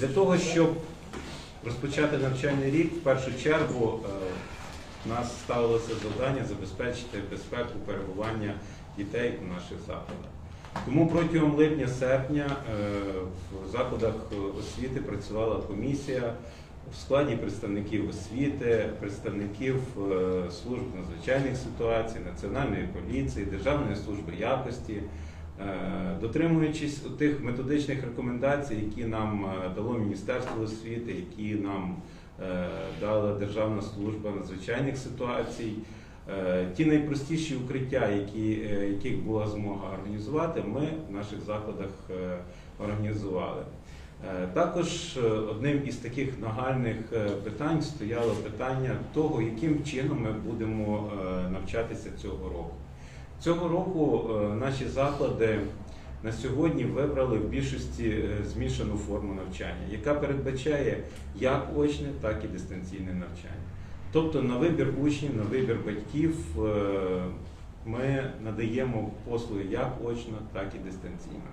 Для того, щоб розпочати навчальний рік, в першу чергу е, в нас ставилося завдання забезпечити безпеку перебування дітей у наших закладах. Тому протягом липня-серпня е, в закладах освіти працювала комісія в складі представників освіти, представників е, служб надзвичайних ситуацій, Національної поліції, Державної служби якості, Е, дотримуючись тих методичних рекомендацій, які нам е, дало Міністерство освіти, які нам е, дала Державна служба надзвичайних ситуацій. Е, Ті найпростіші укриття, які, е, яких була змога організувати, ми в наших закладах е, організували. Е, Також е, одним із таких нагальних е, питань стояло питання того, яким чином ми будемо е, навчатися цього року. Цього року е, наші заклади на сьогодні вибрали в більшості е, змішану форму навчання, яка передбачає як очне, так і дистанційне навчання. Тобто на вибір учнів, на вибір батьків е, ми надаємо послуги як очно, так і дистанційно.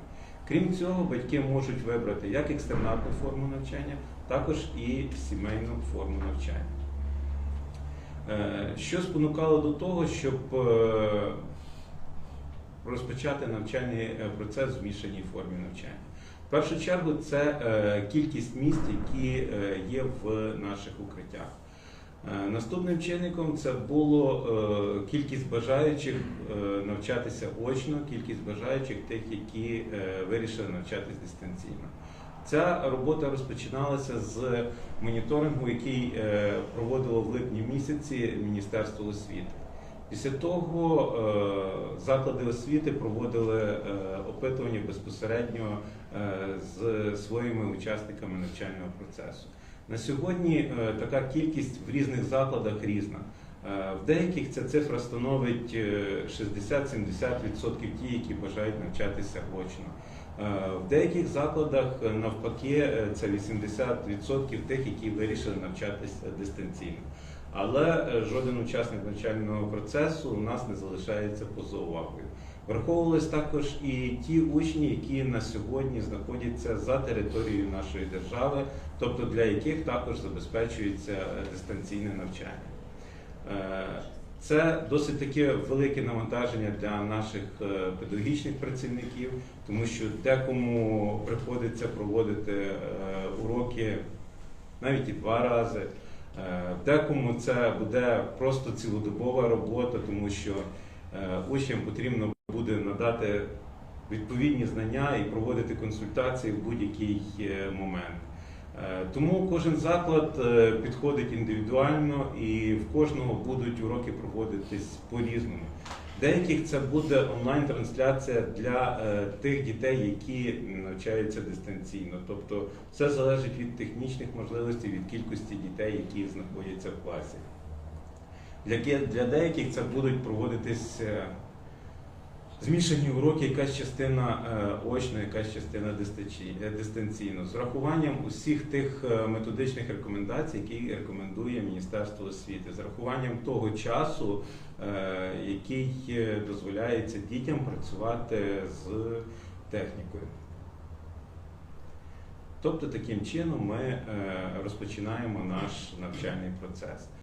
Крім цього, батьки можуть вибрати як екстернатну форму навчання, також і сімейну форму навчання. Що спонукало до того, щоб розпочати навчальний е, процес в змішаній формі навчання? В першу чергу це е, кількість місць, які е, є в наших укриттях. Наступним чинником це було кількість бажаючих навчатися очно, кількість бажаючих тих, які вирішили навчатись дистанційно. Ця робота розпочиналася з моніторингу, який проводило в липні місяці Міністерство освіти. Після того е, заклади освіти проводили е, опитування безпосередньо е, з своїми учасниками навчального процесу. На сьогодні така кількість в різних закладах різна. В деяких ця цифра становить е, 60-70% ті, які бажають навчатися очно. В деяких закладах навпаки це 80% тих, які вирішили навчатися дистанційно. Але е, жоден учасник навчального процесу у нас не залишається поза увагою. Враховувались також і ті учні, які на сьогодні знаходяться за територією нашої держави, тобто для яких також забезпечується е, дистанційне навчання. Е, Це досить таке велике навантаження для наших педагогічних працівників, тому що декому приходиться проводити уроки навіть і два рази. Е, Декому це буде просто цілодобова робота, тому що е, учням потрібно буде надати відповідні знання і проводити консультації в будь-який е, момент. Е, Тому кожен заклад е, підходить індивідуально і в кожного будуть уроки проводитись по-різному. Деяких це буде онлайн-трансляція для е, тих дітей, які навчаються дистанційно. Тобто все залежить від технічних можливостей, від кількості дітей, які знаходяться в класі. Для, деяких це будуть проводитись змішані уроки, якась частина е, очно, якась частина е, дистанційно, з врахуванням усіх тих е, методичних рекомендацій, які рекомендує Міністерство освіти, з врахуванням того часу, який дозволяється дітям працювати з технікою. Тобто таким чином ми розпочинаємо наш навчальний процес.